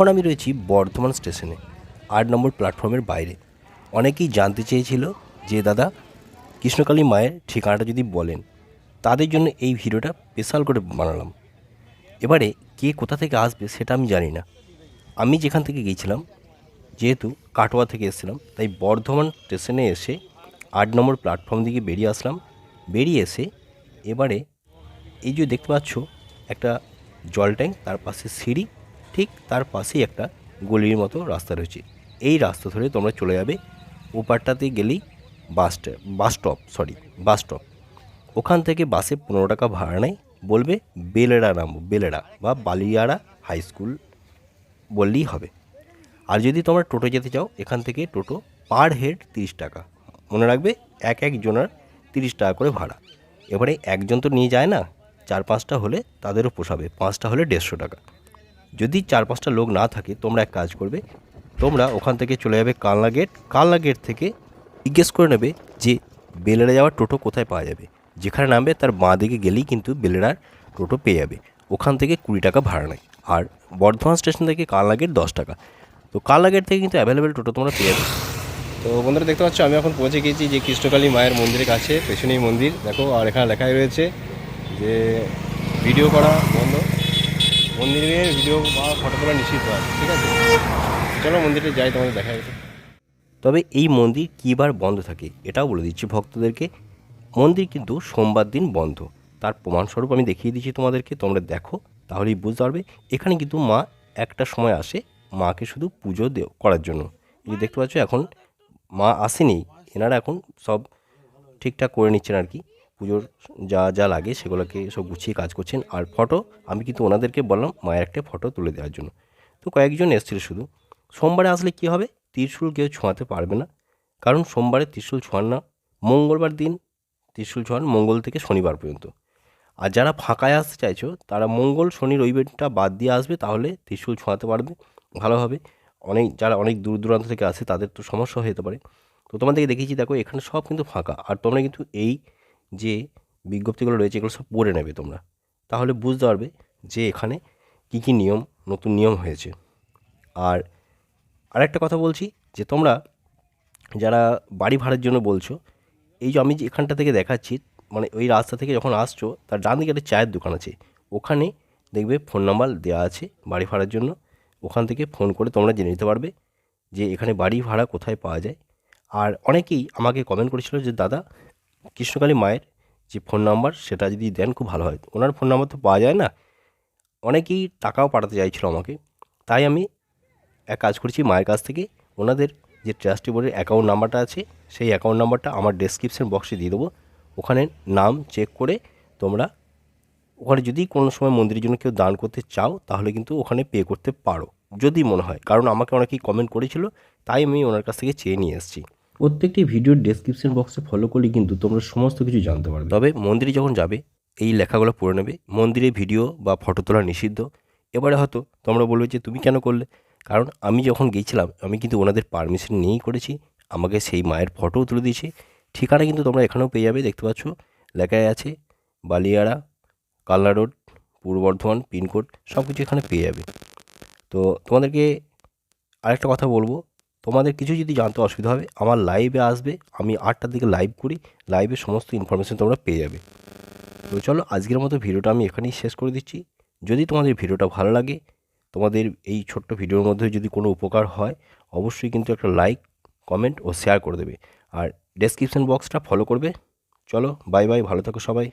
এখন আমি রয়েছি বর্ধমান স্টেশনে আট নম্বর প্ল্যাটফর্মের বাইরে। অনেকেই জানতে চেয়েছিল যে, দাদা, কৃষ্ণকালী মায়ের ঠিকানাটা যদি বলেন, তাদের জন্য এই ভিডিওটা স্পেশাল করে বানালাম। এবারে কে কোথা থেকে আসবে সেটা আমি জানি না। আমি যেখান থেকে গিয়েছিলাম, যেহেতু কাটোয়া থেকে এসেছিলাম, তাই বর্ধমান স্টেশনে এসে আট নম্বর প্ল্যাটফর্ম দিকে বেরিয়ে আসলাম। বেরিয়ে এসে এবারে এই যে দেখতে পাচ্ছ, একটা জল ট্যাঙ্ক, তার পাশে সিঁড়ি ঠিক তার পাশেই একটা গলির মতো রাস্তা রয়েছে। এই রাস্তা ধরে তোমরা চলে যাবে ওপারটাতে গেলেই bus bus stop sorry bus stop. ওখান থেকে বাসে পনেরো টাকা ভাড়া নেয়, বলবে বেলেড়া নামবো বেলেড়া বা বালিয়াড়া হাই স্কুল বললেই হবে। আর যদি তোমরা টোটো যেতে চাও, এখান থেকে টোটো পার হেড তিরিশ টাকা। মনে রাখবে এক একজনের তিরিশ টাকা করে ভাড়া। এবারে একজন তো নিয়ে যায় না, চার পাঁচটা হলে তাদেরও পোষাবে, পাঁচটা হলে দেড়শো টাকা। যদি চার পাঁচটা লোক না থাকে, তোমরা এক কাজ করবে, তোমরা ওখান থেকে চলে যাবে কালনা গেট। কালনা গেট থেকে জিজ্ঞেস করে নেবে যে বেলেরা যাওয়ার টোটো কোথায় পাওয়া যাবে। যেখানে নামবে তার বাঁ দিকে গেলেই কিন্তু বেলেরার টোটো পেয়ে যাবে। ওখান থেকে কুড়ি টাকা ভাড়া নেয়। আর বর্ধমান স্টেশন থেকে কালনা গেট দশ টাকা। তো কালনা গেট থেকে কিন্তু অ্যাভেলেবেল টোটো তোমরা পেয়ে যাবে। তো বন্ধুরা দেখতে পাচ্ছ, আমি এখন পৌঁছে গিয়েছি যে কৃষ্ণকালী মায়ের মন্দিরের কাছে, পেছনেই মন্দির। দেখো, আর এখানে লেখাই রয়েছে যে ভিডিও করা মন্দিরের ভিডিও বা ফটো তোলা নিষিদ্ধ আছে, ঠিক আছে? চলো মন্দিরে যাই, তোমাদের দেখা যাবে তবে এই মন্দির কী বার বন্ধ থাকে, এটাও বলে দিচ্ছি ভক্তদেরকে। মন্দির কিন্তু সোমবার দিন বন্ধ। তার প্রমাণস্বরূপ আমি দেখিয়ে দিচ্ছি তোমাদেরকে, তোমরা দেখো, তাহলেই বুঝতে পারবে। এখানে কিন্তু মা একটা সময় আসে, মাকে শুধু পুজো করার জন্য। এই দেখতে পাচ্ছ, এখন মা আসেনি, এনারা এখন সব ঠিকঠাক করে নিচ্ছেন আর কি। পুজোর যা যা লাগে সেগুলোকে সব গুছিয়ে কাজ করছেন। আর ফটো আমি কিন্তু ওনাদেরকে বললাম মায়ের একটা ফটো তুলে দেওয়ার জন্য। তো কয়েকজন এসেছিল শুধু। সোমবারে আসলে কি হবে? ত্রিশূল কেউ ছোঁয়াতে পারবে না। কারণ সোমবারে ত্রিশূল ছোঁয়ান না। মঙ্গলবার দিন ত্রিশূল ছোঁয়ান মঙ্গল থেকে শনিবার পর্যন্ত। আর যারা ফাঁকায় আসতে চাইছো, তারা মঙ্গল, শনি, রবিবারটা বাদ দিয়ে আসবে, তাহলে ত্রিশূল ছোঁয়াতে পারবে। ভালোভাবে অনেক, যারা অনেক দূর দূরান্ত থেকে আসে, তাদের তো সমস্যা হতে পারে। তো তোমাদেরকে দেখিয়েছি, দেখো, এখানে সব কিন্তু ফাঁকা। আর তোমরা কিন্তু এই যে বিজ্ঞপ্তিগুলো রয়েছে এগুলো সব পড়ে নেবে তোমরা। তাহলে বুঝতে পারবে যে এখানে কী কী নিয়ম, নতুন নিয়ম হয়েছে। আর আরেকটা কথা বলছি যে তোমরা যারা বাড়ি ভাড়ার জন্য বলছো, এই যে আমি যে এখানটা থেকে দেখাচ্ছি মানে ওই রাস্তা থেকে যখন আসছো, তার ডান দিকে একটা চায়ের দোকান আছে। ওখানে দেখবে ফোন নাম্বার দেওয়া আছে বাড়ি ভাড়ার জন্য। ওখান থেকে ফোন করে তোমরা জেনে নিতে পারবে যে এখানে বাড়ি ভাড়া কোথায় পাওয়া যায়। আর অনেকেই আমাকে কমেন্ট করেছিল যে, দাদা কৃষ্ণকালী মায়ের যে ফোন নাম্বার সেটা যদি দেন খুব ভালো হয়। ওনার ফোন নাম্বার তো পাওয়া যায় না। অনেকেই টাকাও পাঠাতে চাইছিল আমাকে। তাই আমি এক কাজ করেছি, মায়ের কাছ থেকে ওনাদের যে ট্রাস্টি বোর্ডের অ্যাকাউন্ট নাম্বারটা আছে, সেই অ্যাকাউন্ট নাম্বারটা আমার ডেসক্রিপশন বক্সে দিয়ে দেবো। ওখানে নাম চেক করে তোমরা ওখানে যদি কোনো সময় মন্দিরের জন্য কেউ দান করতে চাও, তাহলে কিন্তু ওখানে পে করতে পারো। যদি মনে হয়, কারণ আমাকে অনেকেই কমেন্ট করেছিল, তাই আমি ওনার কাছ থেকে চেয়ে নিয়ে এসেছি। প্রত্যেকটি ভিডিওর ডেসক্রিপশন বক্সে ফলো করলে কিন্তু তোমরা সমস্ত কিছু জানতে পারবে। তবে মন্দিরে যখন যাবে, এই লেখাগুলো পড়ে নেবে। মন্দিরে ভিডিও বা ফটো তোলা নিষিদ্ধ। এবারে হয়তো তোমরা বলবে যে, তুমি কেন করলে? কারণ আমি যখন গিয়েছিলাম, আমি কিন্তু ওনাদের পারমিশন নিয়েই করেছি। আমাকে সেই মায়ের ফটোও তুলে দিয়েছে। ঠিকানা কিন্তু তোমরা এখানেও পেয়ে যাবে, দেখতে পাচ্ছ। লেখায় আছে, বালিয়াড়া, কালনা রোড, পূর্ব বর্ধমান, পিনকোড সব কিছু এখানে পেয়ে যাবে। তো তোমাদেরকে আরেকটা কথা বলব। তোমাদের কিছু যদি জানতে অসুবিধা হবে, আমার লাইভে আসবে, আমি আটটার দিকে লাইভ করি লাইভে সমস্ত ইনফরমেশন তোমরা পেয়ে যাবে। তো চলো, আজকের মতো ভিডিওটা আমি এখানেই শেষ করে দিচ্ছি। যদি তোমাদের ভিডিওটা ভালো লাগে, তোমাদের এই ছোট্ট ভিডিওর মধ্যে যদি কোনো উপকার হয়, অবশ্যই কিন্তু একটা লাইক কমেন্ট ও শেয়ার করে দেবে। আর ডেসক্রিপশন বক্সটা ফলো করবে। চলো বাই বাই ভালো থাকো সবাই।